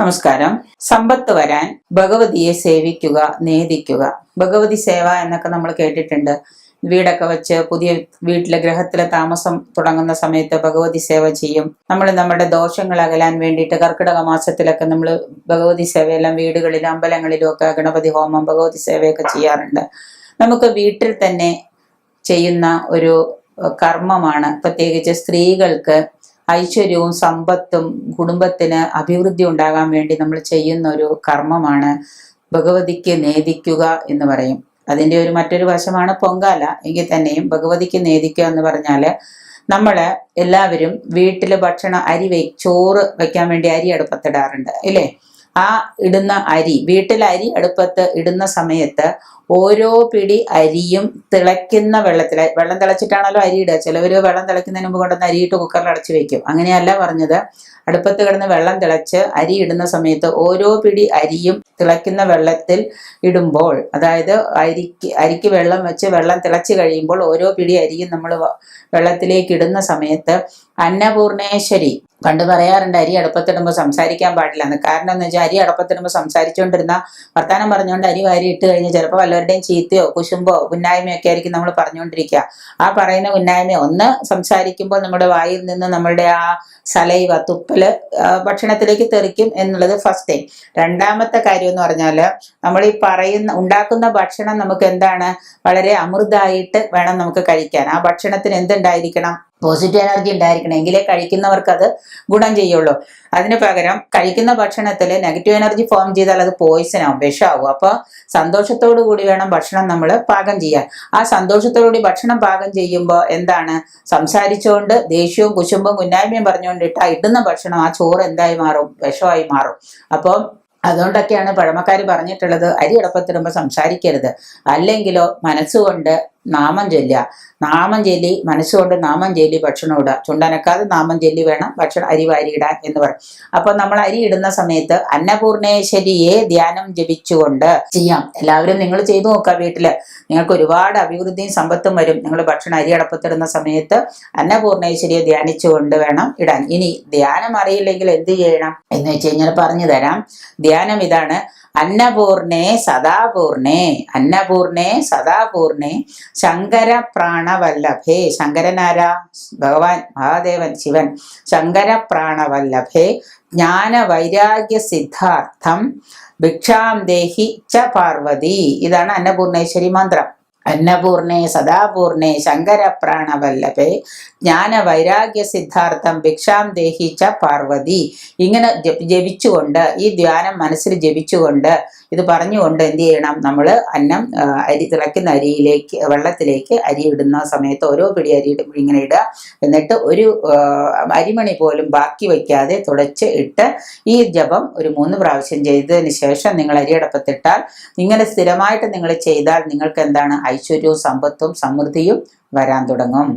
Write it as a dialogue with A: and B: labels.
A: നമസ്കാരം. സമ്പത്ത് വരാൻ ഭഗവതിയെ സേവിക്കുക നേദിക്കുക. ഭഗവതി സേവ എന്നൊക്കെ നമ്മൾ കേട്ടിട്ടുണ്ട്. വീടൊക്കെ വെച്ച് പുതിയ വീട്ടിലെ ഗ്രഹത്തിലെ താമസം തുടങ്ങുന്ന സമയത്ത് ഭഗവതി സേവ ചെയ്യും. നമ്മൾ നമ്മുടെ ദോഷങ്ങൾ അകലാൻ വേണ്ടിയിട്ട് കർക്കിടക മാസത്തിലൊക്കെ നമ്മൾ ഭഗവതി സേവയെല്ലാം വീടുകളിലും അമ്പലങ്ങളിലും ഒക്കെ ഗണപതി ഹോമം ഭഗവതി സേവയൊക്കെ ചെയ്യാറുണ്ട്. നമുക്ക് വീട്ടിൽ തന്നെ ചെയ്യുന്ന ഒരു കർമ്മമാണ്. പ്രത്യേകിച്ച് സ്ത്രീകൾക്ക് ഐശ്വര്യവും സമ്പത്തും കുടുംബത്തിന് അഭിവൃദ്ധി ഉണ്ടാകാൻ വേണ്ടി നമ്മൾ ചെയ്യുന്ന ഒരു കർമ്മമാണ് ഭഗവതിക്ക് നേദിക്കുക എന്ന് പറയും. അതിന്റെ ഒരു മറ്റൊരു വശമാണ് പൊങ്കാല. എങ്കിൽ തന്നെയും ഭഗവതിക്ക് നേദിക്കുക എന്ന് പറഞ്ഞാൽ നമ്മൾ എല്ലാവരും വീട്ടിൽ ഭക്ഷണം അരി വെ ചോറ് വെക്കാൻ വേണ്ടി അരി അടുപ്പത്തിടാറുണ്ട്. ഇല്ലേ? ആ ഇടുന്ന അരി വീട്ടിൽ അരി അടുപ്പത്ത് ഇടുന്ന സമയത്ത് ഓരോ പിടി അരിയും തിളയ്ക്കുന്ന വെള്ളത്തിൽ വെള്ളം തിളച്ചിട്ടാണല്ലോ അരി ഇടുക. ചിലവർ വെള്ളം തിളയ്ക്കുന്നതിന് മുമ്പ് കൊണ്ടുവന്ന് അരിയിട്ട് കുക്കറിൽ അടച്ചു വെക്കും. അങ്ങനെയല്ല പറഞ്ഞത്. അടുപ്പത്ത് കിടന്ന് വെള്ളം തിളച്ച് അരി ഇടുന്ന സമയത്ത് ഓരോ പിടി അരിയും തിളയ്ക്കുന്ന വെള്ളത്തിൽ ഇടുമ്പോൾ അതായത് അരിക്ക് അരിക്ക് വെള്ളം വെച്ച് വെള്ളം തിളച്ച് കഴിയുമ്പോൾ ഓരോ പിടി അരിയും നമ്മൾ വെള്ളത്തിലേക്ക് ഇടുന്ന സമയത്ത് അന്നപൂർണേശ്വരി. പണ്ട് പറയാറുണ്ട് അരി അടുപ്പത്തിടുമ്പോൾ സംസാരിക്കാൻ പാടില്ല. എന്ന് കാരണം എന്ന് വെച്ചാൽ അരി അടുപ്പത്തിടുമ്പോൾ സംസാരിച്ചുകൊണ്ടിരുന്ന വർത്താനം പറഞ്ഞുകൊണ്ട് അരി വാരി ഇട്ട് കഴിഞ്ഞ് ചിലപ്പോൾ വല്ലവരുടെയും ചീത്തയോ കുശുമ്പോ ഉന്നായ്മയോ ഒക്കെ ആയിരിക്കും നമ്മൾ പറഞ്ഞുകൊണ്ടിരിക്കുക ആ പറയുന്ന ഉന്നായ്മ ഒന്ന് സംസാരിക്കുമ്പോൾ നമ്മുടെ വായിൽ നിന്ന് നമ്മളുടെ ആ സലൈവ തുപ്പൽ ഭക്ഷണത്തിലേക്ക് തെറിക്കും എന്നുള്ളത് ഫസ്റ്റ് തിങ് രണ്ടാമത്തെ കാര്യം എന്ന് പറഞ്ഞാൽ നമ്മൾ ഈ പറയുന്ന ഉണ്ടാക്കുന്ന ഭക്ഷണം നമുക്ക് എന്താണ്? വളരെ അമൃതായിട്ട് വേണം നമുക്ക് കഴിക്കാൻ. ആ ഭക്ഷണത്തിന് എന്തുണ്ടായിരിക്കണം? പോസിറ്റീവ് എനർജി ഉണ്ടായിരിക്കണം. എങ്കിലേ കഴിക്കുന്നവർക്ക് അത് ഗുണം ചെയ്യുള്ളൂ. അതിന് പകരം കഴിക്കുന്ന ഭക്ഷണത്തിൽ നെഗറ്റീവ് എനർജി ഫോം ചെയ്താൽ അത് പോയിസൺ ആവും വിഷമാവും അപ്പോൾ സന്തോഷത്തോടു കൂടി വേണം ഭക്ഷണം നമ്മൾ പാകം ചെയ്യാൻ. ആ സന്തോഷത്തോടുകൂടി ഭക്ഷണം പാകം ചെയ്യുമ്പോൾ എന്താണ്? സംസാരിച്ചുകൊണ്ട് ദേഷ്യവും കുശുമ്പും കുന്നായ്മയും പറഞ്ഞുകൊണ്ടിട്ട് ഇടുന്ന ഭക്ഷണം ആ ചോറ് എന്തായി മാറും? വിഷമായി മാറും. അപ്പോൾ അതുകൊണ്ടൊക്കെയാണ് പഴമക്കാർ പറഞ്ഞിട്ടുള്ളത് അരി അടപ്പത്തിടുമ്പോൾ സംസാരിക്കരുത്. അല്ലെങ്കിലോ മനസ്സുകൊണ്ട് നാമം ചൊല്ലുക. നാമം ചൊല്ലി മനസ്സുകൊണ്ട് നാമം ചൊല്ലി ഭക്ഷണം ഇടുക. ചുണ്ടനക്കാതെ നാമം ചൊല്ലി വേണം ഭക്ഷണം അരി വാരിയിടാൻ എന്ന് പറയും. അപ്പൊ നമ്മൾ അരി ഇടുന്ന സമയത്ത് അന്നപൂർണേശ്വരിയെ ധ്യാനം ജപിച്ചുകൊണ്ട് ചെയ്യാം. എല്ലാവരും നിങ്ങൾ ചെയ്തു നോക്കുക വീട്ടിൽ. നിങ്ങൾക്ക് ഒരുപാട് അഭിവൃദ്ധിയും സമ്പത്തും വരും. നിങ്ങൾ ഭക്ഷണം അരി അടപ്പത്തിടുന്ന സമയത്ത് അന്നപൂർണേശ്വരിയെ ധ്യാനിച്ചുകൊണ്ട് വേണം ഇടാൻ. ഇനി ധ്യാനം അറിയില്ലെങ്കിൽ എന്ത് ചെയ്യണം? എന്ന് വെച്ച് കഴിഞ്ഞാൽ പറഞ്ഞു തരാം. ധ്യാനം ഇതാണ് അന്നപൂർണേ സദാപൂർണേ. അന്നപൂർണേ സദാപൂർണേ ശങ്കര പ്രാണവല്ലഭേ ശങ്കരനാര? ഭഗവാൻ മഹാദേവൻ ശിവൻ. ശങ്കര പ്രാണവല്ലഭേ ജ്ഞാന വൈരാഗ്യ സിദ്ധാർത്ഥം. ഭിക്ഷാം ദേഹി ച പാർവതി. ഇതാണ് അന്നപൂർണേശ്വരി മന്ത്രം. അന്നപൂർണേ സദാപൂർണേ ശങ്കര പ്രാണവല്ലഭേ ജ്ഞാന വൈരാഗ്യ സിദ്ധാർത്ഥം ഭിക്ഷാം ദേഹി ച പാർവതി. ഇങ്ങനെ ജപിച്ചുകൊണ്ട് ഈ ധ്യാനം മനസ്സിൽ ജപിച്ചുകൊണ്ട് ഇത് പറഞ്ഞുകൊണ്ട് എന്ത് ചെയ്യണം? നമ്മൾ അന്നം അരി തിളയ്ക്കുന്ന അരിയിലേക്ക് വെള്ളത്തിലേക്ക് അരി ഇടുന്ന സമയത്ത് ഓരോ പിടി അരി ഇടുമ്പോൾ ഇങ്ങനെ ഇടുക. എന്നിട്ട് ഒരു അരിമണി പോലും ബാക്കി വയ്ക്കാതെ തുടച്ച് ഇട്ട് ഈ ജപം ഒരു മൂന്ന് പ്രാവശ്യം ചെയ്തതിന് ശേഷം നിങ്ങൾ അരിയടപ്പത്തിട്ടാൽ ഇങ്ങനെ സ്ഥിരമായിട്ട് നിങ്ങൾ ചെയ്താൽ നിങ്ങൾക്ക് എന്താണ്? ഐശ്വര്യവും സമ്പത്തും സമൃദ്ധിയും വരാൻ തുടങ്ങും.